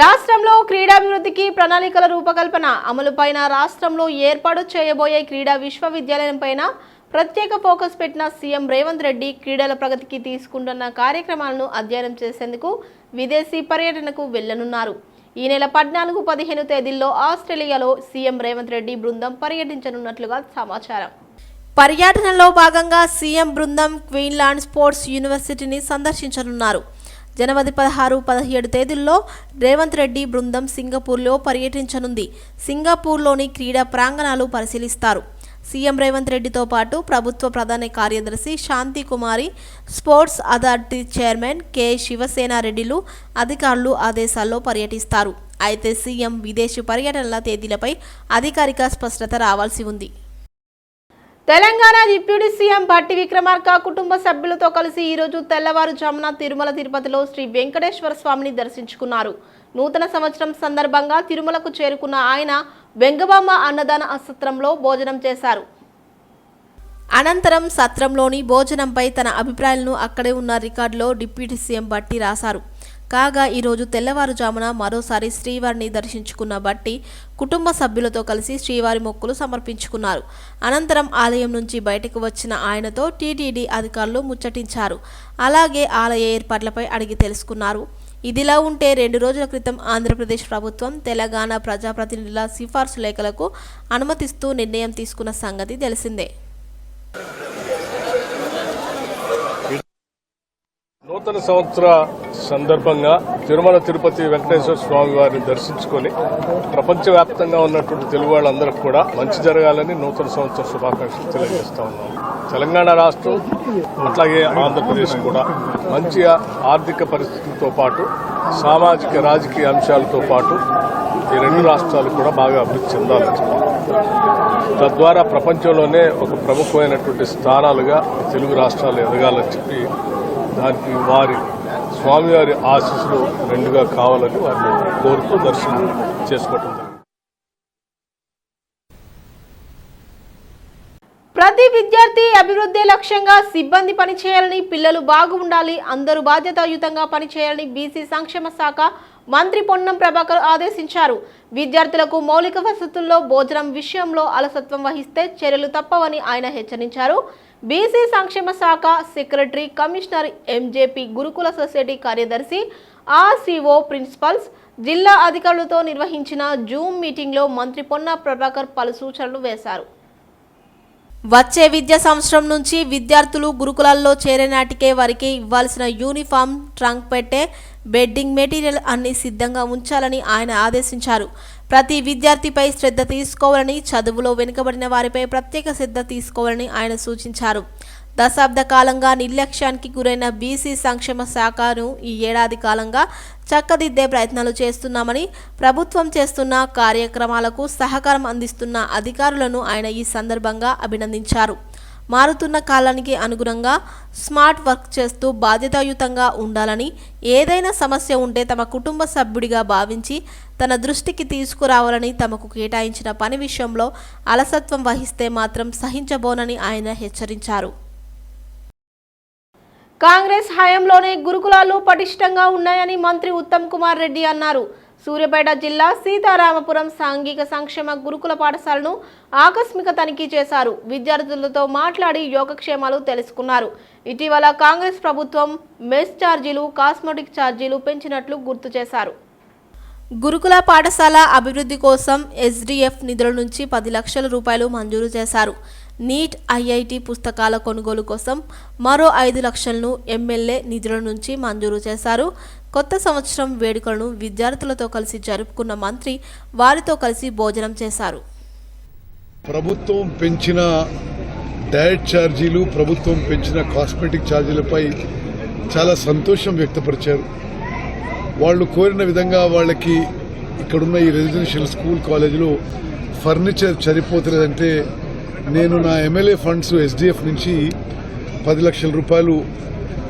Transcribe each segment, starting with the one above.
రాష్ట్రంలో క్రీడాభివృద్ధికి ప్రణాళికల రూపకల్పన అమలుపైన రాష్ట్రంలో ఏర్పాటు చేయబోయే క్రీడా విశ్వవిద్యాలయంపైన ప్రత్యేక ఫోకస్ పెట్టిన సీఎం రేవంత్ రెడ్డి క్రీడల ప్రగతికి తీసుకుంటున్న కార్యక్రమాలను అధ్యయనం చేసేందుకు విదేశీ పర్యటనకు వెళ్ళనున్నారు ఈ నెల పద్నాలుగు పదిహేను తేదీల్లో ఆస్ట్రేలియాలో సీఎం రేవంత్ రెడ్డి బృందం పర్యటించనున్నట్లుగా సమాచారం. పర్యటనలో భాగంగా సీఎం బృందం క్వీన్లాండ్ స్పోర్ట్స్ యూనివర్సిటీని సందర్శించనున్నారు. జనవరి పదహారు పదిహేడు తేదీల్లో రేవంత్ రెడ్డి బృందం సింగపూర్లో పర్యటించనుంది. సింగపూర్లోని క్రీడా ప్రాంగణాలు పరిశీలిస్తారు. సీఎం రేవంత్ రెడ్డితో పాటు ప్రభుత్వ ప్రధాన కార్యదర్శి Shanti Kumari sports authority chairman K. శివసేనారెడ్డిలు అధికారులు ఆదేశాల్లో పర్యటిస్తారు. అయితే సీఎం విదేశీ పర్యటనల తేదీలపై అధికారిక స్పష్టత రావాల్సి ఉంది. తెలంగాణ డిప్యూటీ సీఎం భట్టి విక్రమార్క కుటుంబ సభ్యులతో కలిసి ఈరోజు తెల్లవారుజామున తిరుమల తిరుపతిలో శ్రీ వెంకటేశ్వర స్వామిని దర్శించుకున్నారు. నూతన సంవత్సరం సందర్భంగా తిరుమలకు చేరుకున్న ఆయన వెంగబామ్మ అన్నదాన సత్రంలో భోజనం చేశారు. అనంతరం సత్రంలోని భోజనంపై తన అభిప్రాయాలను అక్కడే ఉన్న రికార్డులో డిప్యూటీ సీఎం భట్టి రాశారు. కాగా ఈరోజు తెల్లవారుజామున మరోసారి శ్రీవారిని దర్శించుకున్న బట్టి కుటుంబ సభ్యులతో కలిసి శ్రీవారి మొక్కులు సమర్పించుకున్నారు. అనంతరం ఆలయం నుంచి బయటకు వచ్చిన ఆయనతో టీటీడీ అధికారులు ముచ్చటించారు. అలాగే ఆలయ ఏర్పాట్లపై అడిగి తెలుసుకున్నారు. ఇదిలా ఉంటే రెండు రోజుల క్రితం ఆంధ్రప్రదేశ్ ప్రభుత్వం తెలంగాణ ప్రజాప్రతినిధుల సిఫార్సు లేఖలకు అనుమతిస్తూ నిర్ణయం తీసుకున్న సంగతి తెలిసిందే. నూతన సంవత్సర సందర్భంగా తిరుమల తిరుపతి వెంకటేశ్వర స్వామి వారిని దర్శించుకొని ప్రపంచవ్యాప్తంగా ఉన్నటువంటి తెలుగు వాళ్ళందరికీ కూడా మంచి జరగాలని నూతన సంవత్సర శుభాకాంక్షలు తెలియజేస్తా ఉన్నాం తెలంగాణ రాష్ట్రం అట్లాగే ఆంధ్రప్రదేశ్ కూడా మంచి ఆర్థిక పరిస్థితులతో పాటు సామాజిక రాజకీయ అంశాలతో పాటు ఈ రెండు రాష్ట్రాలు కూడా బాగా అభివృద్ధి చెందాలని తద్వారా ప్రపంచంలోనే ఒక ప్రముఖమైనటువంటి స్థానాలుగా తెలుగు రాష్ట్రాలు ఎదగాలని చెప్పి దానికి వారి స్వామివారి ఆశీస్సులు రెండుగా కావాలని వారిని కోరుతూ దర్శనం చేసుకోవటం ప్రతి విద్యార్థి అభివృద్ధి లక్ష్యంగా సిబ్బంది పనిచేయాలని పిల్లలు బాగుండాలి అందరూ బాధ్యతాయుతంగా పనిచేయాలని బీసీ సంక్షేమ శాఖ మంత్రి పొన్నం ప్రభాకర్ ఆదేశించారు. విద్యార్థులకు మౌలిక వసతుల్లో భోజనం విషయంలో అలసత్వం వహిస్తే చర్యలు తప్పవని ఆయన హెచ్చరించారు. బీసీ సంక్షేమ శాఖ సెక్రటరీ కమిషనర్ ఎంజేపీ గురుకుల సొసైటీ కార్యదర్శి ఆర్సీఓ ప్రిన్సిపల్స్ జిల్లా అధికారులతో నిర్వహించిన జూమ్ మీటింగ్లో మంత్రి పొన్న ప్రభాకర్ పలు సూచనలు వేశారు. వచ్చే విద్యా సంవత్సరం నుంచి విద్యార్థులు గురుకులాల్లో చేరే నాటికే వారికి ఇవ్వాల్సిన యూనిఫామ్ ట్రంక్ పెట్టే బెడ్డింగ్ మెటీరియల్ అన్ని సిద్ధంగా ఉంచాలని ఆయన ఆదేశించారు. ప్రతి విద్యార్థిపై శ్రద్ధ తీసుకోవాలని చదువులో వెనుకబడిన వారిపై ప్రత్యేక శ్రద్ధ తీసుకోవాలని ఆయన సూచించారు. దశాబ్ద కాలంగా నిర్లక్ష్యానికి గురైన బీసీ సంక్షేమ శాఖను ఈ ఏడాది కాలంగా చక్కదిద్దే ప్రయత్నాలు చేస్తున్నామని ప్రభుత్వం చేస్తున్న కార్యక్రమాలకు సహకారం అందిస్తున్న అధికారులను ఆయన ఈ సందర్భంగా అభినందించారు. మారుతున్న కాలానికి అనుగుణంగా స్మార్ట్ వర్క్ చేస్తూ బాధ్యతాయుతంగా ఉండాలని ఏదైనా సమస్య ఉంటే తమ కుటుంబ సభ్యుడిగా భావించి తన దృష్టికి తీసుకురావాలని తమకు కేటాయించిన పని విషయంలో అలసత్వం వహిస్తే మాత్రం సహించబోనని ఆయన హెచ్చరించారు. కాంగ్రెస్ హయాంలోనే గురుకులాలు పటిష్టంగా ఉన్నాయని మంత్రి ఉత్తమ్ కుమార్ రెడ్డి అన్నారు. సూర్యాపేట జిల్లా సీతారామపురం సాంఘిక సంక్షేమ గురుకుల పాఠశాలను ఆకస్మిక తనిఖీ చేశారు. విద్యార్థులతో మాట్లాడి యోగక్షేమాలు తెలుసుకున్నారు. ఇటీవల కాంగ్రెస్ ప్రభుత్వం మెస్ ఛార్జీలు కాస్మెటిక్ ఛార్జీలు పెంచినట్లు గుర్తు చేశారు. గురుకుల పాఠశాల అభివృద్ధి కోసం ఎస్డిఎఫ్ నిధుల నుంచి పది లక్షల రూపాయలు మంజూరు చేశారు. నీట్ ఐఐటి పుస్తకాల కొనుగోలు కోసం మరో ఐదు లక్షలను ఎమ్మెల్యే నిధుల నుంచి మంజూరు చేశారు. కొత్త సంవత్సరం వేడుకలను విద్యార్థులతో కలిసి జరుపుకున్న మంత్రి వారితో కలిసి భోజనం చేశారు. ప్రభుత్వం పెంచిన డయట్ ఛార్జీలు ప్రభుత్వం పెంచిన కాస్మెటిక్ ఛార్జీలపై చాలా సంతోషం వ్యక్తపరిచారు. వాళ్ళు కోరిన విధంగా వాళ్ళకి ఇక్కడున్న ఈ రెసిడెన్షియల్ స్కూల్ కాలేజీలో ఫర్నిచర్ సరిపోతలేదంటే నేను నా ఎమ్మెల్యే ఫండ్స్ ఎస్డిఎఫ్ నుంచి పది లక్షల రూపాయలు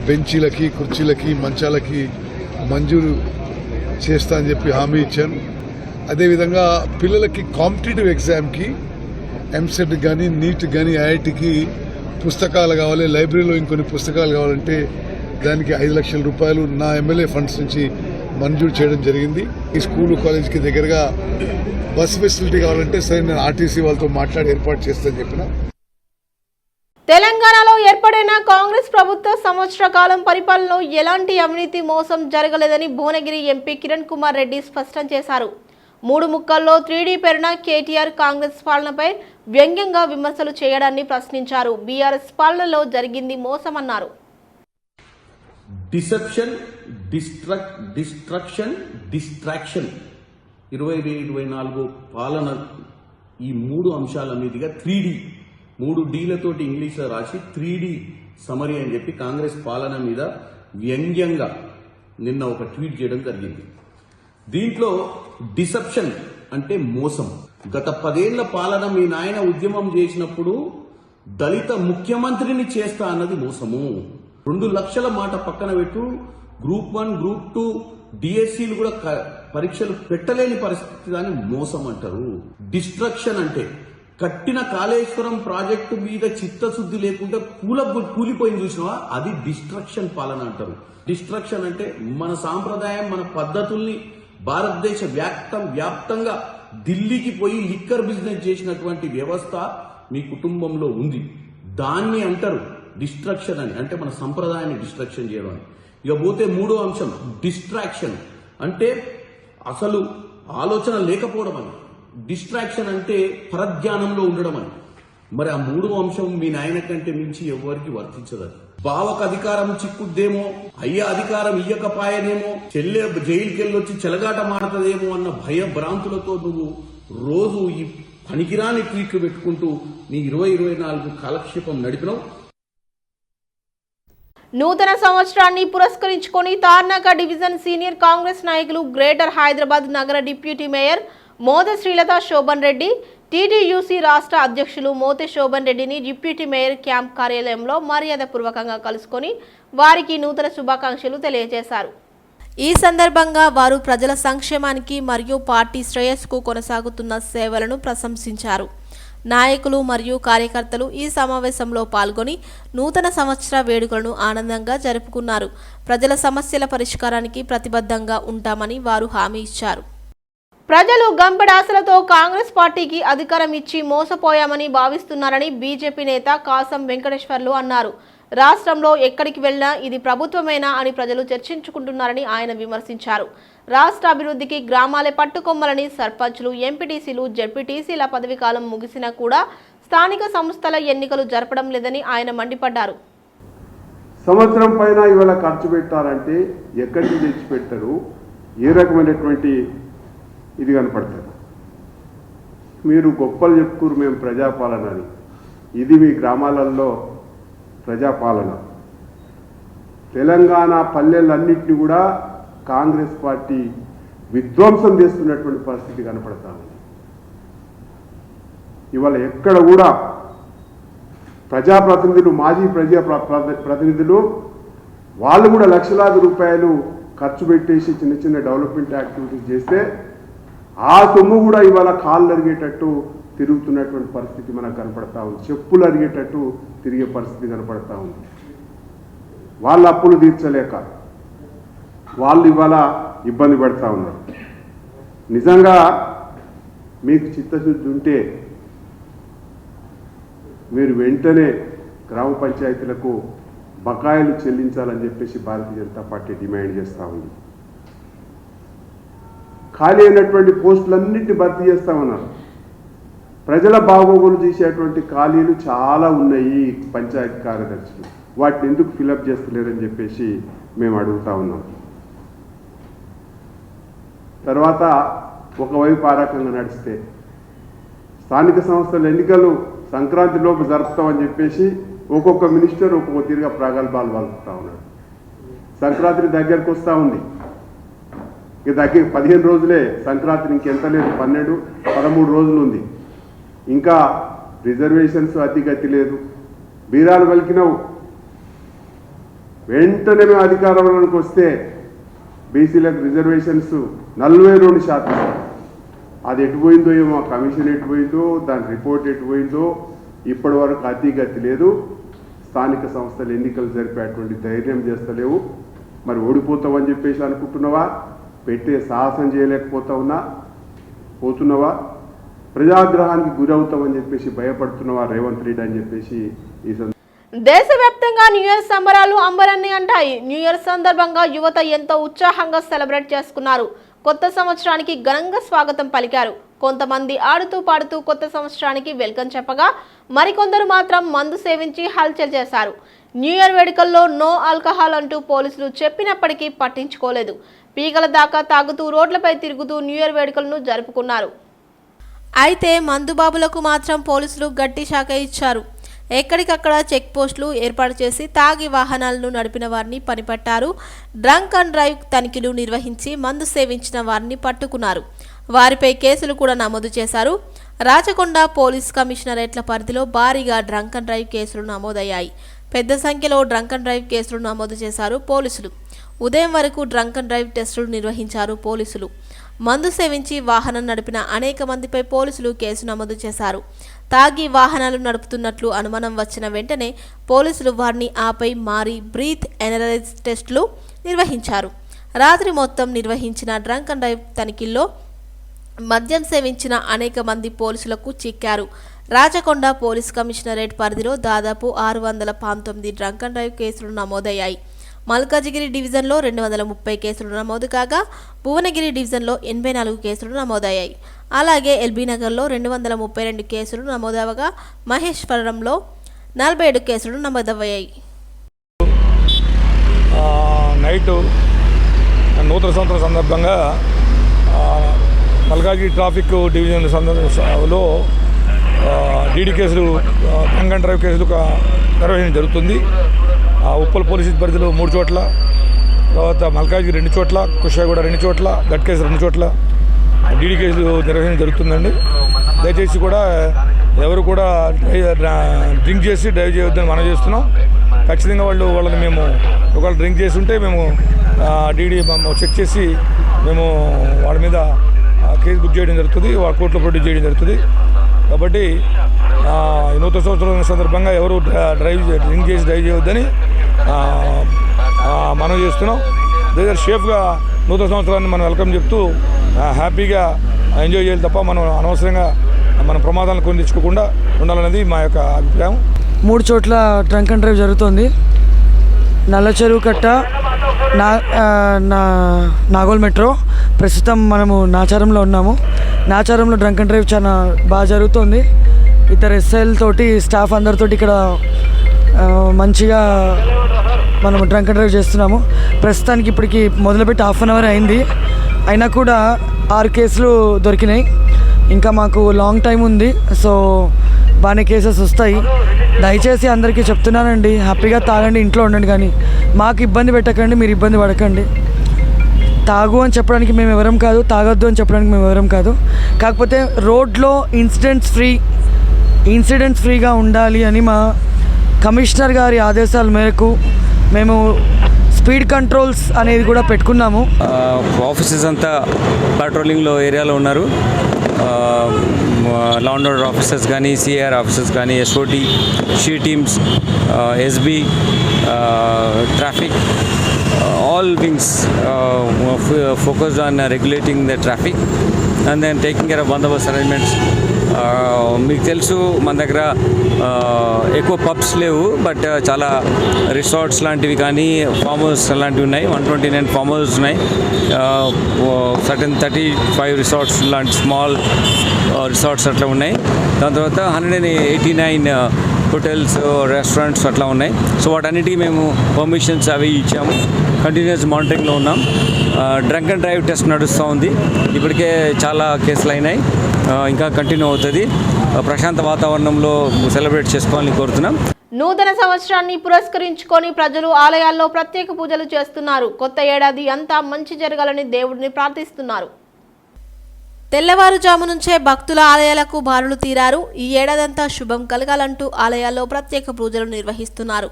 బెంచీలకి కుర్చీలకి మంచాలకి మంజూరు చేస్తా అని చెప్పి హామీ ఇచ్చాను. అదేవిధంగా పిల్లలకి కాంపిటేటివ్ ఎగ్జామ్కి ఎంసెట్ కానీ నీట్ కానీ ఐఐటికి పుస్తకాలు కావాలి లైబ్రరీలో ఇంకొన్ని పుస్తకాలు కావాలంటే దానికి ఐదు లక్షల రూపాయలు నా ఎమ్మెల్యే ఫండ్స్ నుంచి మంజూరు చేయడం జరిగింది. ఈ స్కూల్ కాలేజ్కి దగ్గరగా బస్ ఫెసిలిటీ కావాలంటే సరే నేను ఆర్టీసీ వాళ్ళతో మాట్లాడి ఏర్పాటు చేస్తానని చెప్పిన. తెలంగాణలో ఏర్పడిన కాంగ్రెస్ ప్రభుత్వ సంవత్సర కాలం పరిపాలనలో ఎలాంటి అవినీతి మోసం జరగలేదని భువనగిరి ఎంపీ కిరణ్ కుమార్ రెడ్డి స్పష్టం చేశారు. మూడు ముక్కల్లో త్రీడీ పేరున కేటీఆర్ కాంగ్రెస్ పాలనపై వ్యంగ్యంగా విమర్శలు చేయడాన్ని ప్రశ్నించారు. బీఆర్ఎస్ పాలనలో జరిగింది మోసమన్నారు. Deception destruct destruction distraction. ఇరవై ఇరవై నాలుగు పాలన ఈ మూడు అంశాల మీదుగా త్రీ డి. మూడు డీలతోటి ఇంగ్లీష్లో రాసి త్రీ డి సమరీ అని చెప్పి కాంగ్రెస్ పాలన మీద వ్యంగ్యంగా నిన్న ఒక ట్వీట్ చేయడం జరిగింది. దీంట్లో డిసెప్షన్ అంటే మోసం. గత పదేళ్ళ పాలన మీ నాయన ఉద్యమం చేసినప్పుడు దళిత ముఖ్యమంత్రిని చేస్తా అన్నది మోసము. రెండు లక్షల మాట పక్కన పెట్టు గ్రూప్ వన్ గ్రూప్ టూ డిఎస్సీలు కూడా పరీక్షలు పెట్టలేని పరిస్థితి దాన్ని మోసం అంటారు డిస్ట్రక్షన్ అంటే కట్టిన కాళేశ్వరం ప్రాజెక్టు మీద చిత్తశుద్ధి లేకుండా కూల కూలిపోయింది చూసినావా? అది డిస్ట్రక్షన్ పాలన అంటారు. డిస్ట్రక్షన్ అంటే మన సాంప్రదాయం మన పద్ధతుల్ని భారతదేశ వ్యాప్తం వ్యాప్తంగా ఢిల్లీకి పోయి లిక్కర్ బిజినెస్ చేసినటువంటి వ్యవస్థ మీ కుటుంబంలో ఉంది. దాన్ని అంటారు డిస్ట్రక్షన్ అని. అంటే మన సంప్రదాయాన్ని డిస్ట్రక్షన్ చేయడం అని. ఇక పోతే మూడో అంశం డిస్ట్రాక్షన్ అంటే అసలు ఆలోచన లేకపోవడం అని. డిస్ట్రాక్షన్ అంటే పరధ్యానంలో ఉండడం అని. మరి ఆ మూడో అంశం మీ నాయన కంటే మించి ఎవరికి వర్తించదు బావకు అధికారం చిక్కుద్దేమో అయ్య అధికారం ఇయ్యకపాయనేమో చెల్లె జైలుకి వెళ్ళొచ్చి చెలగాట మాడతదేమో అన్న భయ భ్రాంతులతో నువ్వు రోజు ఈ పనికిరాని ట్వీట్లు పెట్టుకుంటూ నీ ఇరవై ఇరవై నాలుగు కాలక్షేపం నడిపినావు. నూతన సంవత్సరాన్ని పురస్కరించుకొని తార్నాక డివిజన్ సీనియర్ కాంగ్రెస్ నాయకులు గ్రేటర్ హైదరాబాద్ నగర deputy mayor Moda Srilatha Shoban Reddy TDUC రాష్ట్ర అధ్యక్షులు మోతే శోభన్ రెడ్డిని డిప్యూటీ మేయర్ క్యాంప్ కార్యాలయంలో మర్యాదపూర్వకంగా కలుసుకొని వారికి నూతన శుభాకాంక్షలు తెలియజేశారు. ఈ సందర్భంగా వారు ప్రజల సంక్షేమానికి మరియు పార్టీ శ్రేయస్సుకు కొనసాగుతున్న సేవలను ప్రశంసించారు. నాయకులు మరియు కార్యకర్తలు ఈ సమావేశంలో పాల్గొని నూతన సంవత్సర వేడుకలను ఆనందంగా జరుపుకున్నారు. ప్రజల సమస్యల పరిష్కారానికి ప్రతిబద్ధంగా ఉంటామని వారు హామీ ఇచ్చారు. ప్రజలు గంపెడాసలతో కాంగ్రెస్ పార్టీకి అధికారం ఇచ్చి మోసపోయామని భావిస్తున్నారని బీజేపీ నేత కాసం వెంకటేశ్వర్లు అన్నారు. రాష్ట్రంలో ఎక్కడికి వెళ్ళినా ఇది ప్రభుత్వమేనా అని ప్రజలు చర్చించుకుంటున్నారని ఆయన విమర్శించారు. రాష్ట్ర అభివృద్ధికి గ్రామాలే పట్టుకొమ్మలని సర్పంచ్లు ఎంపీటీసీలు జడ్పీటీసీల పదవీకాలం ముగిసినా కూడా స్థానిక సంస్థల ఎన్నికలు జరపడం లేదని ఆయన మండిపడ్డారు. సంవత్సరం పైన ఇవాళ ఖర్చు పెట్టాలంటే ఎక్కడి నుంచి తెచ్చి పెట్టరు ఏ రకమైనటువంటి ఇది కనపడతారు మీరు గొప్పలు చెప్పుకోరు మేము ప్రజాపాలన అని. ఇది మీ గ్రామాలలో ప్రజాపాలన. తెలంగాణ పల్లెలన్నింటినీ కూడా కాంగ్రెస్ పార్టీ విధ్వంసం చేస్తున్నటువంటి పరిస్థితి కనపడతా ఉంది. ఇవాళ ఎక్కడ కూడా ప్రజాప్రతినిధులు మాజీ ప్రజా ప్ర- ప్రతినిధులు వాళ్ళు కూడా లక్షలాది రూపాయలు ఖర్చు పెట్టేసి చిన్న చిన్న డెవలప్మెంట్ యాక్టివిటీస్ చేస్తే ఆ సొమ్ము కూడా ఇవాళ కాళ్ళు అరిగేటట్టు తిరుగుతున్నటువంటి పరిస్థితి మనకు కనపడతా ఉంది. చెప్పులు అరిగేటట్టు తిరిగే పరిస్థితి కనపడతా ఉంది. వాళ్ళ అప్పులు తీర్చలేక వాళ్ళు ఇవాళ ఇబ్బంది పడతా ఉన్నారు. నిజంగా మీకు చిత్తశుద్ధి ఉంటే మీరు వెంటనే గ్రామ పంచాయతీలకు బకాయిలు చెల్లించాలని చెప్పేసి భారతీయ జనతా పార్టీ డిమాండ్ చేస్తూ ఉంది. ఖాళీ అయినటువంటి పోస్టులన్నింటినీ భర్తీ చేస్తా ఉన్నారు. ప్రజల బాగోగులు చేసేటువంటి ఖాళీలు చాలా ఉన్నాయి పంచాయతీ కార్యదర్శులు. వాటిని ఎందుకు ఫిలప్ చేస్తలేరని చెప్పేసి మేము అడుగుతా ఉన్నాం. తర్వాత ఒకవైపు ఆ రకంగా నడిస్తే స్థానిక సంస్థల ఎన్నికలు సంక్రాంతిలోపు జరుపుతామని చెప్పేసి ఒక్కొక్క మినిస్టర్ ఒక్కొక్క తీరుగా ప్రగల్భాలు పలుకుతా ఉన్నాడు. సంక్రాంతి దగ్గరకు వస్తూ ఉంది. ఇక దగ్గర పదిహేను రోజులే సంక్రాంతి ఇంకెంత లేదు పన్నెండు పదమూడు రోజులు ఉంది. ఇంకా రిజర్వేషన్స్ అతిగతి లేదు. బీరాలు పలికినావు. వెంటనే మేము అధికారంలోకి వస్తే బీసీలకు రిజర్వేషన్స్ నలభై రెండు శాతం. అది ఎటు పోయిందో ఏమో కమిషన్ ఎటుపోయిందో దాని రిపోర్ట్ ఎటుపోయిందో ఇప్పటి వరకు అతిగతి లేదు. స్థానిక సంస్థలు ఎన్నికలు జరిపేటువంటి ధైర్యం చేస్తలేవు. మరి ఓడిపోతామని చెప్పేసి అనుకుంటున్నావా? పెట్టే సాహసం చేయలేకపోతా ఉన్నా? పోతున్నావా? ప్రజాగ్రహానికి గురవుతామని చెప్పేసి భయపడుతున్నవా రేవంత్ రెడ్డి అని చెప్పేసి ఈ దేశవ్యాప్తంగా న్యూ ఇయర్ సంబరాలు అంబరాన్ని అంటాయి. న్యూ ఇయర్ సందర్భంగా యువత ఎంతో ఉత్సాహంగా సెలబ్రేట్ చేసుకున్నారు. కొత్త సంవత్సరానికి ఘనంగా స్వాగతం పలికారు. కొంతమంది ఆడుతూ పాడుతూ కొత్త సంవత్సరానికి వెల్కమ్ చెప్పగా మరికొందరు మాత్రం మందు సేవించి హల్చల్ చేశారు. న్యూ ఇయర్ వేడుకల్లో నో ఆల్కహాల్ అంటూ పోలీసులు చెప్పినప్పటికీ పట్టించుకోలేదు. పీగల దాకా తాగుతూ రోడ్లపై తిరుగుతూ న్యూ ఇయర్ వేడుకలను జరుపుకున్నారు. అయితే మందుబాబులకు మాత్రం పోలీసులు గట్టి శాఖ ఇచ్చారు. ఎక్కడికక్కడ చెక్ పోస్టులు ఏర్పాటు చేసి తాగి వాహనాలను నడిపిన వారిని పనిపట్టారు. డ్రంక్ అండ్ డ్రైవ్ తనిఖీలు నిర్వహించి మందు సేవించిన వారిని పట్టుకున్నారు. వారిపై కేసులు కూడా నమోదు చేశారు. రాచకొండ పోలీస్ కమిషనరేట్ల పరిధిలో భారీగా డ్రంక్ అండ్ డ్రైవ్ కేసులు నమోదయ్యాయి. పెద్ద సంఖ్యలో డ్రంక్ అండ్ డ్రైవ్ కేసులు నమోదు చేశారు పోలీసులు. ఉదయం వరకు డ్రంక్ అండ్ డ్రైవ్ టెస్టులు నిర్వహించారు పోలీసులు. మందు సేవించి వాహనం నడిపిన అనేక మందిపై పోలీసులు కేసు నమోదు చేశారు. తాగి వాహనాలు నడుపుతున్నట్లు అనుమానం వచ్చిన వెంటనే పోలీసులు వారిని ఆపై మారి బ్రీత్ ఎనలైజ్ టెస్టులు నిర్వహించారు. రాత్రి మొత్తం నిర్వహించిన డ్రంక్ అండ్ డ్రైవ్ తనిఖీల్లో మద్యం సేవించిన అనేక మంది పోలీసులకు చిక్కారు. రాచకొండ పోలీస్ కమిషనరేట్ పరిధిలో దాదాపు ఆరు వందల పంతొమ్మిది డ్రంక్ అండ్ డ్రైవ్ కేసులు నమోదయ్యాయి. మల్కాజిగిరి డివిజన్లో రెండు వందల ముప్పై కేసులు నమోదు కాగా భువనగిరి డివిజన్లో ఎనభై నాలుగు కేసులు నమోదయ్యాయి. అలాగే ఎల్బీ నగర్లో రెండు వందల ముప్పై రెండు కేసులు నమోదవగా మహేశ్వరంలో నలభై ఏడు కేసులు నమోదవయ్యాయి నైటు నూతన సంవత్సరం సందర్భంగా మల్కాజిగిరి ట్రాఫిక్ డివిజన్ సందర్భంలో డీడీ కేసులు డ్రంక్ డ్రైవ్ కేసులు కా- నిర్వహించడం జరుగుతుంది. ఉప్పల్ పోలీస్ పరిధిలో మూడు చోట్ల తర్వాత మల్కాజ్గిరి రెండు చోట్ల కుషాగూడ రెండు చోట్ల గట్ కేసు రెండు చోట్ల. డీడీ కేసులు నిర్వహించడం జరుగుతుందండి. దయచేసి కూడా ఎవరు కూడా డ్రింక్ చేసి డ్రైవ్ చేయొద్దని మనం చేస్తున్నాం. ఖచ్చితంగా వాళ్ళు వాళ్ళని మేము ఒకవేళ డ్రింక్ చేసి ఉంటే మేము డీడీ చెక్ చేసి మేము వాళ్ళ మీద ఆ, కేసు బుక్ చేయడం జరుగుతుంది వాళ్ళ కోర్టులో ప్రొడ్యూస్ చేయడం జరుగుతుంది. కాబట్టి నూతన సంవత్సరం సందర్భంగా ఎవరు డ్రైవ్ డ్రింక్ చేసి డ్రైవ్ చేయొద్దని మనం చేస్తున్నాం. లేదా సేఫ్గా నూతన సంవత్సరాన్ని మనం వెల్కమ్ చెప్తూ హ్యాపీగా ఎంజాయ్ చేయాలి తప్ప మనం అనవసరంగా మన ప్రమాదాలను కొని తెచ్చుకోకుండా ఉండాలనేది మా యొక్క అభిప్రాయం. మూడు చోట్ల డ్రంక్ అండ్ డ్రైవ్ జరుగుతోంది. నల్ల చెరువు కట్ట నా నా నాగోల్ మెట్రో. ప్రస్తుతం మనము నాచారంలో ఉన్నాము. నాచారంలో డ్రంక్ అండ్ డ్రైవ్ చాలా బాగా జరుగుతుంది. ఇతర ఎస్ఐల్ తోటి స్టాఫ్ అందరితోటి ఇక్కడ మంచిగా మనం డ్రంక్ డ్రైవ్ చేస్తున్నాము. ప్రస్తుతానికి ఇప్పటికి మొదలుపెట్టి హాఫ్ అన్ అవర్ అయింది. అయినా కూడా ఆరు కేసులు దొరికినాయి. ఇంకా మాకు లాంగ్ టైం ఉంది. సో బాగానే కేసెస్ వస్తాయి. దయచేసి అందరికీ చెప్తున్నానండి. హ్యాపీగా తాగండి ఇంట్లో ఉండండి కానీ మాకు ఇబ్బంది పెట్టకండి మీరు ఇబ్బంది పడకండి. తాగు అని చెప్పడానికి మేము ఎవరం కాదు తాగొద్దు అని చెప్పడానికి మేము ఎవరం కాదు. కాకపోతే రోడ్లో ఇన్సిడెంట్స్ ఫ్రీ ఇన్సిడెంట్స్ ఫ్రీగా ఉండాలి అని మా కమిషనర్ గారి ఆదేశాల మేరకు మేము స్పీడ్ కంట్రోల్స్ అనేది కూడా పెట్టుకున్నాము. ఆఫీసెస్ అంతా పెట్రోలింగ్లో ఏరియాలో ఉన్నారు. లా అండ్ ఆర్డర్ ఆఫీసర్స్ కానీ సిఆర్ ఆఫీసర్స్ కానీ SOT she teams SB traffic all wings focused on regulating the traffic and then taking care of bandobast arrangements మీకు తెలుసు మన దగ్గర ఎక్కువ పబ్స్ లేవు బట్ చాలా రిసార్ట్స్ లాంటివి కానీ ఫామ్ హౌస్ లాంటివి ఉన్నాయి. One twenty nine farm house ఉన్నాయి. సర్టన్ థర్టీ ఫైవ్ రిసార్ట్స్ లాంటి స్మాల్ రిసార్ట్స్ అట్లా ఉన్నాయి. దాని తర్వాత hundred and eighty nine hotels restaurants అట్లా ఉన్నాయి. సో వాటన్నిటికీ మేము పర్మిషన్స్ అవి ఇచ్చాము. కంటిన్యూస్ మానిటరింగ్లో ఉన్నాం. డ్రంక్ అండ్ డ్రైవ్ టెస్ట్ నడుస్తూ ఉంది. ఇప్పటికే చాలా కేసులు అయినాయి. ఇంకా కంటిన్యూ అవుతుంది. ప్రశాంత వాతావరణంలో సెలబ్రేట్ చేసుకోవాలని కోరుతున్నాం. నూతన సంవత్సరాన్ని పురస్కరించుకొని ప్రజలు ఆలయాల్లో ప్రత్యేక పూజలు చేస్తున్నారు. కొత్త ఏడాది అంతా మంచి జరగాలని దేవుడిని ప్రార్థిస్తున్నారు. తెల్లవారుజాము నుంచే భక్తుల ఆలయాలకు బారులు తీరారు. ఈ ఏడాదంతా శుభం కలగాలంటూ ఆలయాల్లో ప్రత్యేక పూజలు నిర్వహిస్తున్నారు.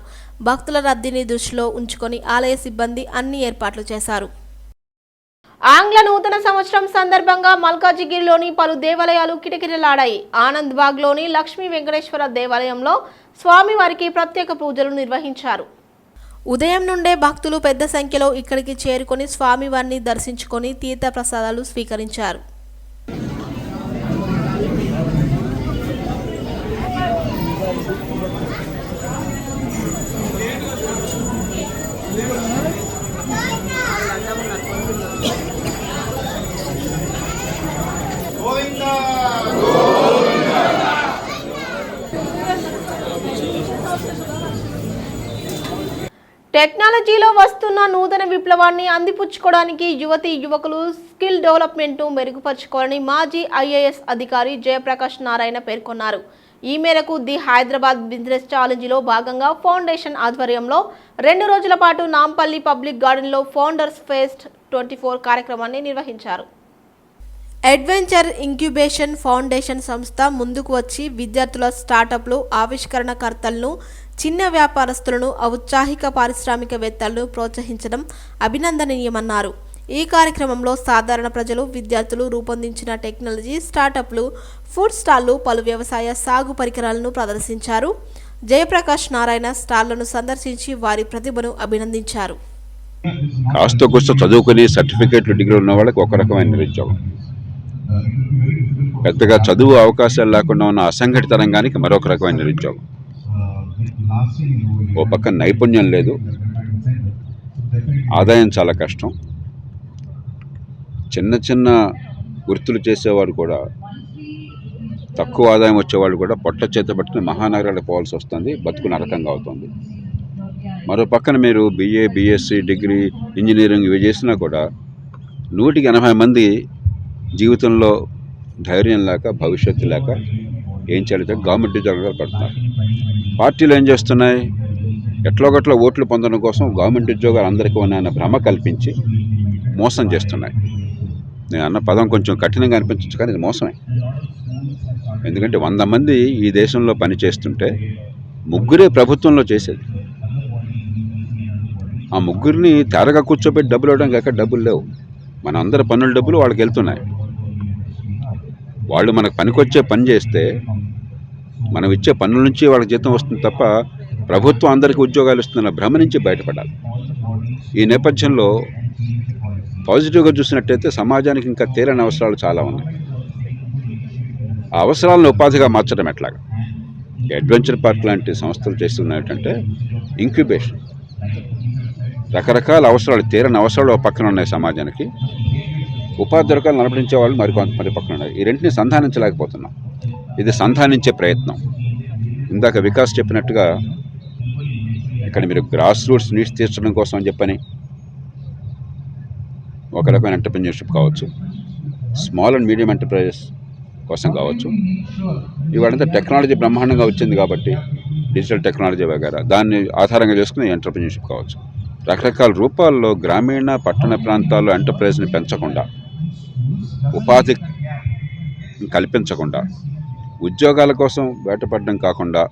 భక్తుల రద్దీని దృష్టిలో ఉంచుకొని ఆలయ సిబ్బంది అన్ని ఏర్పాట్లు చేశారు. ఆంగ్ల నూతన సంవత్సరం సందర్భంగా మల్కాజిగిరిలోని పలు దేవాలయాలు కిటకిటలాడాయి. ఆనంద్ బాగ్లోని లక్ష్మీ వెంకటేశ్వర దేవాలయంలో స్వామివారికి ప్రత్యేక పూజలు నిర్వహించారు. ఉదయం నుండే భక్తులు పెద్ద సంఖ్యలో ఇక్కడికి చేరుకొని స్వామివారిని దర్శించుకొని తీర్థ ప్రసాదాలు స్వీకరించారు. టెక్నాలజీలో వస్తున్న నూతన విప్లవాన్ని అందిపుచ్చుకోవడానికి యువతి యువకులు స్కిల్ డెవలప్మెంట్ను మెరుగుపరుచుకోవాలని మాజీ ఐఏఎస్ అధికారి జయప్రకాష్ నారాయణ పేర్కొన్నారు. ఈ మేరకు ది హైదరాబాద్ బిజినెస్ ఛాలెంజ్లో భాగంగా ఫౌండేషన్ ఆధ్వర్యంలో రెండు రోజుల పాటు నాంపల్లి పబ్లిక్ గార్డెన్లో ఫౌండర్స్ ఫెస్ట్ ట్వంటీ ఫోర్ కార్యక్రమాన్ని నిర్వహించారు. అడ్వెంచర్ ఇంక్యుబేషన్ ఫౌండేషన్ సంస్థ ముందుకు వచ్చి విద్యార్థుల స్టార్టప్లు ఆవిష్కరణకర్తలను చిన్న వ్యాపారస్తులను ఔత్సాహిక పారిశ్రామికవేత్తలను ప్రోత్సహించడం అభినందనీయమన్నారు. ఈ కార్యక్రమంలో సాధారణ ప్రజలు విద్యార్థులు రూపొందించిన టెక్నాలజీ స్టార్టప్లు ఫుడ్ స్టాళ్ళు పలు వ్యవసాయ సాగు పరికరాలను ప్రదర్శించారు. జయప్రకాష్ నారాయణ స్టాళ్ళను సందర్శించి వారి ప్రతిభను అభినందించారు. కాస్త కూస్త చదువుకుని సర్టిఫికేట్లు డిగ్రీ ఉన్న వాళ్ళకి ఒక రకమైన నిరుద్యోగం. పెద్దగా చదువు అవకాశాలు లేకుండా ఉన్న అసంఘటిత రంగానికి మరొక రకమైన నిరుద్యోగం. ఓ పక్క నైపుణ్యం లేదు. ఆదాయం చాలా కష్టం. చిన్న చిన్న వృత్తులు చేసేవాడు కూడా తక్కువ ఆదాయం వచ్చేవాళ్ళు కూడా పొట్ట చేత పట్టుకుని మహానగరాలకు పోవాల్సి వస్తుంది బతుకు నరకంగా అవుతుంది. మరో పక్కన మీరు బీఏ బీఎస్సీ డిగ్రీ ఇంజనీరింగ్ ఇవి చేసినా కూడా నూటికి ఎనభై మంది జీవితంలో ధైర్యం లేక భవిష్యత్తు లేక ఏం చేయలేదు గవర్నమెంట్ ఉద్యోగాలు పడుతున్నారు. పార్టీలు ఏం చేస్తున్నాయి? ఎట్లో గట్ల ఓట్లు పొందడం కోసం గవర్నమెంట్ ఉద్యోగాలు అందరికీ ఉన్నాయన్న భ్రమ కల్పించి మోసం చేస్తున్నాయి. నేను అన్న పదం కొంచెం కఠినంగా అనిపించచ్చు కానీ ఇది మోసమే. ఎందుకంటే వంద మంది ఈ దేశంలో పని చేస్తుంటే ముగ్గురే ప్రభుత్వంలో చేసేది. ఆ ముగ్గురిని తేరగా కూర్చోబెట్టి డబ్బులు ఇవ్వడానికి ఎక్కడ డబ్బులు లేవు. మన అందరి పన్నుల డబ్బులు వాళ్ళకి వెళ్తున్నాయి. వాళ్ళు మనకు పనికొచ్చే పని చేస్తే మనం ఇచ్చే పనుల నుంచి వాళ్ళకి జీతం వస్తుంది తప్ప ప్రభుత్వం అందరికీ ఉద్యోగాలు ఇస్తున్న భ్రమ నుంచి బయటపడాలి. ఈ నేపథ్యంలో పాజిటివ్గా చూసినట్టయితే సమాజానికి ఇంకా తీరని అవసరాలు చాలా ఉన్నాయి. ఆ అవసరాలను ఉపాధిగా మార్చడం ఎట్లాగా? అడ్వెంచర్ పార్క్ లాంటి సంస్థలు చేస్తున్న ఏంటంటే ఇంక్యుబేషన్. రకరకాల అవసరాలు తీరని అవసరాలు పక్కన ఉన్నాయి సమాజానికి. ఉపాధి దొరకాలు నడిపించే వాళ్ళు మరికొంత మరి పక్కన ఉన్నాయి ఈ రెంటిని సంధానించలేకపోతున్నాం. ఇది సంధానించే ప్రయత్నం. ఇందాక వికాస్ చెప్పినట్టుగా ఇక్కడ మీరు గ్రాస్ రూట్స్ నీడ్స్ తీర్చడం కోసం అని చెప్పని ఒక రకమైన ఎంటర్ప్రెన్యూర్షిప్ కావచ్చు స్మాల్ అండ్ మీడియం ఎంటర్ప్రైజెస్ కోసం కావచ్చు. ఇవాళంతా టెక్నాలజీ బ్రహ్మాండంగా వచ్చింది కాబట్టి డిజిటల్ టెక్నాలజీ వగేరా దాన్ని ఆధారంగా చేసుకుని ఎంటర్ప్రెన్యూర్షిప్ కావచ్చు. రకరకాల రూపాల్లో గ్రామీణ పట్టణ ప్రాంతాల్లో ఎంటర్ప్రైజ్ని పెంచకుండా ఉపాధి కల్పించకుండా ఉద్యోగాల కోసం వేటపడడం కాకుండా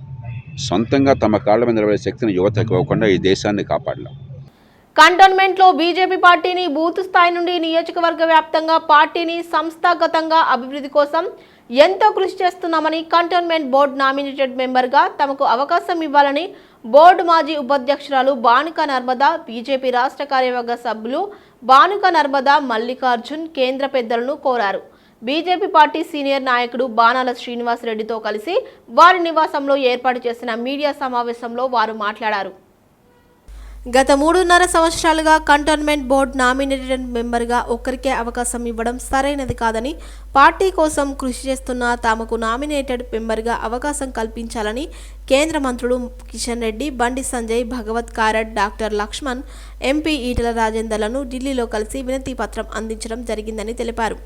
సొంతంగా తమ కాళ్ళ మీద నిలబడే శక్తిని యువతకు ఇవ్వకుండా ఈ దేశాన్ని కాపాడలేం కంటోన్మెంట్లో బీజేపీ పార్టీని బూత్ స్థాయి నుండి నియోజకవర్గ వ్యాప్తంగా పార్టీని సంస్థాగతంగా అభివృద్ధి కోసం ఎంతో కృషి చేస్తున్నామని కంటోన్మెంట్ బోర్డు నామినేటెడ్ మెంబర్గా తమకు అవకాశం ఇవ్వాలని బోర్డు మాజీ ఉపాధ్యక్షురాలు బానుక నర్మదా బీజేపీ రాష్ట్ర కార్యవర్గ సభ్యులు బానుక నర్మదా మల్లికార్జున్ కేంద్ర పెద్దలను కోరారు. బీజేపీ పార్టీ సీనియర్ నాయకుడు బాణాల శ్రీనివాస్ రెడ్డితో కలిసి వారి నివాసంలో ఏర్పాటు చేసిన మీడియా సమావేశంలో వారు మాట్లాడారు. గత మూడున్నర సంవత్సరాలుగా కంటోన్మెంట్ బోర్డు నామినేటెడ్ మెంబర్గా ఒక్కరికే అవకాశం ఇవ్వడం సరైనది కాదని పార్టీ కోసం కృషి చేస్తున్న తమకు నామినేటెడ్ మెంబర్గా అవకాశం కల్పించాలని కేంద్ర మంత్రులు కిషన్ రెడ్డి బండి సంజయ్ భగవత్ కారడ్ డాక్టర్ లక్ష్మణ్ ఎంపీ ఈటల రాజేందర్లను ఢిల్లీలో కలిసి వినతి పత్రం అందించడం జరిగిందని తెలిపారు.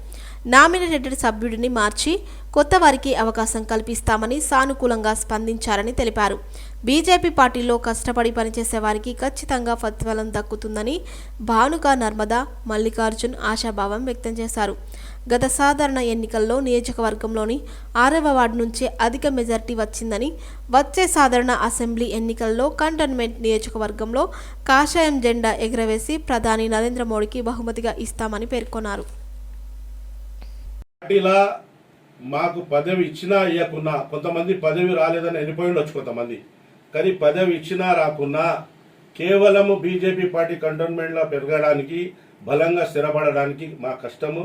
నామినేటెడ్ సభ్యుడిని మార్చి కొత్త వారికి అవకాశం కల్పిస్తామని సానుకూలంగా స్పందించారని తెలిపారు. బీజేపీ పార్టీలో కష్టపడి పనిచేసే వారికి ఖచ్చితంగా ప్రతిఫలం దక్కుతుందని భానుక నర్మదా మల్లికార్జున్ ఆశాభావం వ్యక్తం చేశారు. గత సాధారణ ఎన్నికల్లో నియోజకవర్గంలోని ఆరవ వార్డు నుంచే అధిక మెజార్టీ వచ్చిందని వచ్చే సాధారణ అసెంబ్లీ ఎన్నికల్లో కంటోన్మెంట్ నియోజకవర్గంలో కాషాయం జెండా ఎగురవేసి ప్రధాని నరేంద్ర మోడీకి బహుమతిగా ఇస్తామని పేర్కొన్నారు. మాకు పదవి ఇచ్చినా ఇవ్వకున్నా కొంతమంది పదవి రాలేదని వెళ్ళిపోయి ఉండొచ్చు కొంతమంది. కానీ పదవి ఇచ్చినా రాకున్నా కేవలము బీజేపీ పార్టీ కంటోన్మెంట్లో పెరగడానికి బలంగా స్థిరపడడానికి మా కష్టము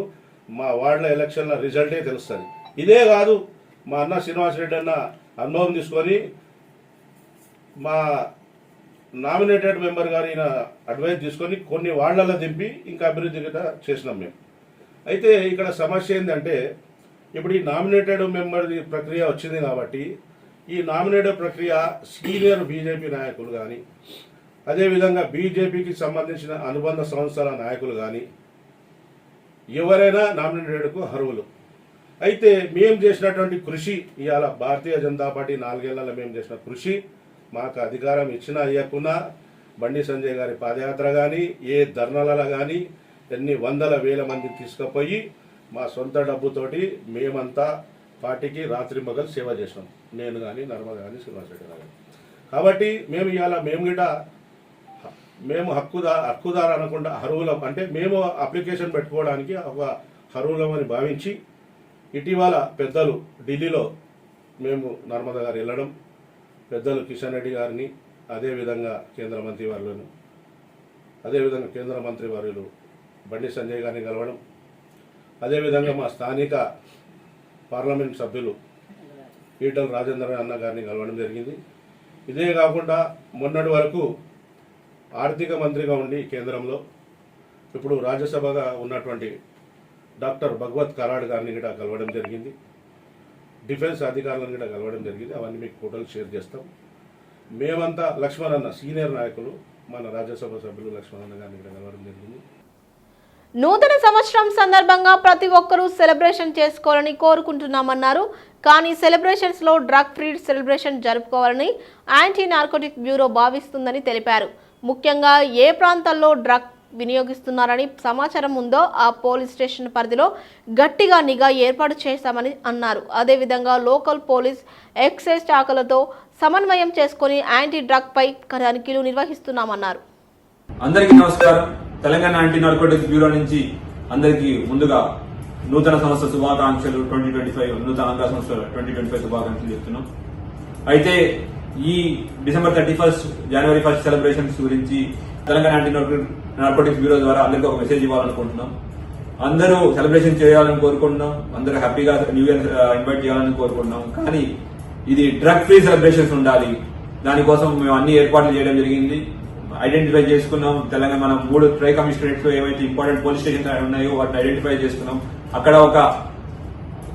మా వార్డుల ఎలక్షన్ల రిజల్టే తెలుస్తుంది. ఇదే కాదు మా అన్న శ్రీనివాసరెడ్డి అన్న అనుభవం తీసుకొని మా నామినేటెడ్ మెంబర్ గారిన అడ్వైజ్ తీసుకొని కొన్ని వార్డులలో దింపి ఇంకా అభివృద్ధి గిట్ట చేసినాం మేము. అయితే ఇక్కడ సమస్య ఏంటంటే ఇప్పుడు ఈ నామినేటెడ్ మెంబర్ ప్రక్రియ వచ్చింది కాబట్టి ఈ నామినేటెడ్ ప్రక్రియ సీనియర్ బీజేపీ నాయకులు కానీ అదేవిధంగా బీజేపీకి సంబంధించిన అనుబంధ సంస్థల నాయకులు కానీ ఎవరైనా నామినేటెడ్కు అర్హులు. అయితే మేము చేసినటువంటి కృషి ఇవాళ భారతీయ జనతా పార్టీ నాలుగేళ్ళలో మేము చేసిన కృషి మాకు అధికారం ఇచ్చినా ఇవ్వకున్నా బండి సంజయ్ గారి పాదయాత్ర కానీ ఏ ధర్నాలలో కానీ ఎన్ని వందల వేల మందిని తీసుకుపోయి మా సొంత డబ్బుతోటి మేమంతా పార్టీకి రాత్రి మగలు సేవ చేసినాం. నేను కానీ నర్మద కానీ శ్రీనివాస్ రెడ్డి కాబట్టి మేము ఇవాళ మేము గిట మేము హక్కుదా హక్కుదారు అనకుండా అర్హులం. అంటే మేము అప్లికేషన్ పెట్టుకోవడానికి ఒక అర్హులం అని భావించి ఇటీవల పెద్దలు ఢిల్లీలో మేము నర్మద గారు వెళ్ళడం పెద్దలు కిషన్ రెడ్డి గారిని అదేవిధంగా కేంద్ర మంత్రి వారులను అదేవిధంగా కేంద్ర మంత్రి వారులు బండి సంజయ్ గారిని కలవడం అదేవిధంగా మా స్థానిక పార్లమెంట్ సభ్యులు ఈటల రాజేంద్ర అన్న గారిని కలవడం జరిగింది. ఇదే కాకుండా మొన్నటి వరకు ఆర్థిక మంత్రిగా ఉండి కేంద్రంలో ఇప్పుడు రాజ్యసభగా ఉన్నటువంటి డాక్టర్ భగవత్ కరాడ్ గారిని కూడా కలవడం జరిగింది. డిఫెన్స్ అధికారులను కూడా కలవడం జరిగింది. అవన్నీ మీకు ఫోటోలు షేర్ చేస్తాం. మేమంతా లక్ష్మణ్ అన్న సీనియర్ నాయకులు మన రాజ్యసభ సభ్యులు లక్ష్మణ్ అన్న గారిని కూడా కలవడం జరిగింది. నూతన సంవత్సరం సందర్భంగా ప్రతి ఒక్కరూ సెలబ్రేషన్ చేసుకోవాలని కోరుకుంటున్నామన్నారు. కానీ సెలబ్రేషన్స్లో డ్రగ్ ఫ్రీ సెలబ్రేషన్ జరుపుకోవాలని యాంటీ నార్కోటిక్ బ్యూరో భావిస్తుందని తెలిపారు. ముఖ్యంగా ఏ ప్రాంతాల్లో డ్రగ్ వినియోగిస్తున్నారని సమాచారం ఉందో ఆ పోలీస్ స్టేషన్ పరిధిలో గట్టిగా నిఘా ఏర్పాటు చేస్తామని అన్నారు. అదేవిధంగా లోకల్ పోలీస్ ఎక్సైజ్ శాఖలతో సమన్వయం చేసుకుని యాంటీ డ్రగ్ పై తనిఖీలు నిర్వహిస్తున్నామన్నారు. అందరికీ నమస్కారం. తెలంగాణ యాంటీ నార్కోటిక్స్ బ్యూరో నుంచి అందరికీ ముందుగా నూతన సంస్థ శుభాకాంక్షలు ట్వంటీ ట్వంటీ ఫైవ్ నూతన అంగా సంస్థ ట్వంటీ ట్వంటీ ఫైవ్ శుభాకాంక్షలు చెప్తున్నాం. అయితే ఈ December thirty first January first celebrations గురించి తెలంగాణ యాంటీ నార్కోటిక్స్ బ్యూరో ద్వారా అందరికీ ఒక మెసేజ్ ఇవ్వాలనుకుంటున్నాం. అందరూ సెలబ్రేషన్ చేయాలని కోరుకుంటున్నాం. అందరూ హ్యాపీగా న్యూ ఇయర్ ఇన్వైట్ చేయాలని కోరుకుంటున్నాం. కానీ ఇది డ్రగ్ ఫ్రీ సెలబ్రేషన్స్ ఉండాలి. దానికోసం మేము అన్ని ఏర్పాట్లు చేయడం జరిగింది. ఐడెంటిఫై చేసుకున్నాం. తెలంగాణ మనం మూడు ట్రై కమిషనరేట్స్లో ఏవైతే ఇంపార్టెంట్ పోలీస్ స్టేషన్ ఉన్నాయో వాటిని ఐడెంటిఫై చేసుకున్నాం. అక్కడ ఒక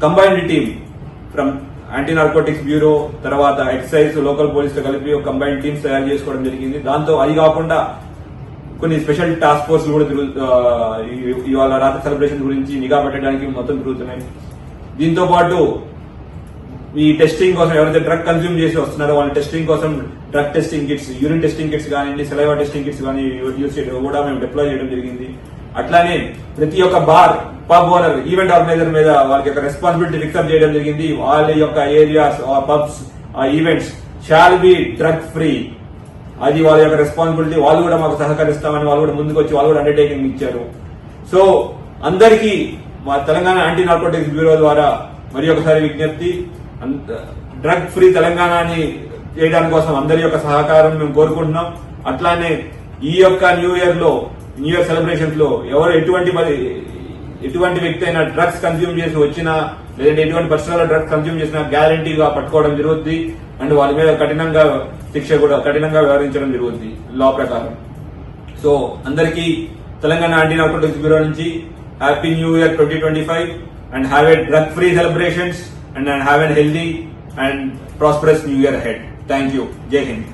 combined team from anti narcotics bureau తర్వాత ఎక్సైజ్ లోకల్ పోలీస్తో కలిపి ఒక కంబైన్డ్ టీమ్స్ తయారు చేసుకోవడం జరిగింది. దాంతో అది కాకుండా కొన్ని స్పెషల్ టాస్క్ ఫోర్స్ కూడా తిరుగుతూ ఇవాళ రాత్రి సెలబ్రేషన్ గురించి నిఘా పెట్టడానికి మొత్తం తిరుగుతున్నాయి. దీంతో పాటు ఈ టెస్టింగ్ కోసం ఎవరైతే డ్రగ్ కన్స్యూమ్ చేసి వస్తున్నారో వాళ్ళ టెస్టింగ్ కోసం drug testing kits urine testing kits కానివ్వండి సెలైవా టెస్టింగ్ కిట్స్ కానీ యూస్ చేయడం కూడా మేము డిప్లాయ్ చేయడం జరిగింది. అట్లానే ప్రతి ఒక్క bar pub owner event organizer మీద వాళ్ళకి యొక్క రెస్పాన్సిబిలిటీ ఫిక్సప్ చేయడం జరిగింది. వాళ్ళ యొక్క ఏరియాస్ పబ్స్ ఆ events shall be drug free అది వాళ్ళ యొక్క రెస్పాన్సిబిలిటీ వాళ్ళు కూడా మాకు సహకరిస్తామని వాళ్ళు కూడా ముందుకు వచ్చి వాళ్ళు కూడా అండర్టేకింగ్ ఇచ్చారు. సో అందరికీ మా తెలంగాణ యాంటీ నార్కోటిక్స్ బ్యూరో ద్వారా మరి ఒకసారి విజ్ఞప్తి. డ్రగ్ ఫ్రీ తెలంగాణని చేయడానికి కోసం అందరి యొక్క సహకారం మేము కోరుకుంటున్నాం. అట్లానే ఈ యొక్క న్యూ ఇయర్లో న్యూ ఇయర్ సెలబ్రేషన్స్లో ఎవరు ఎటువంటి మరి ఎటువంటి వ్యక్తి అయినా డ్రగ్స్ కన్స్యూమ్ చేసి వచ్చినా లేదంటే ఎటువంటి పర్సనల్ డ్రగ్స్ కన్స్యూమ్ చేసినా గ్యారంటీగా పట్టుకోవడం జరుగుద్ది. అండ్ వాళ్ళ మీద కఠినంగా శిక్ష కూడా కఠినంగా వ్యవహరించడం జరుగుద్ది లా ప్రకారం. సో అందరికీ తెలంగాణ యాంటీ నార్కోటిక్స్ బ్యూరో నుంచి happy new year twenty twenty five and have a drug free celebrations. and have a healthy and prosperous new year ahead. Thank you. Jai Hind.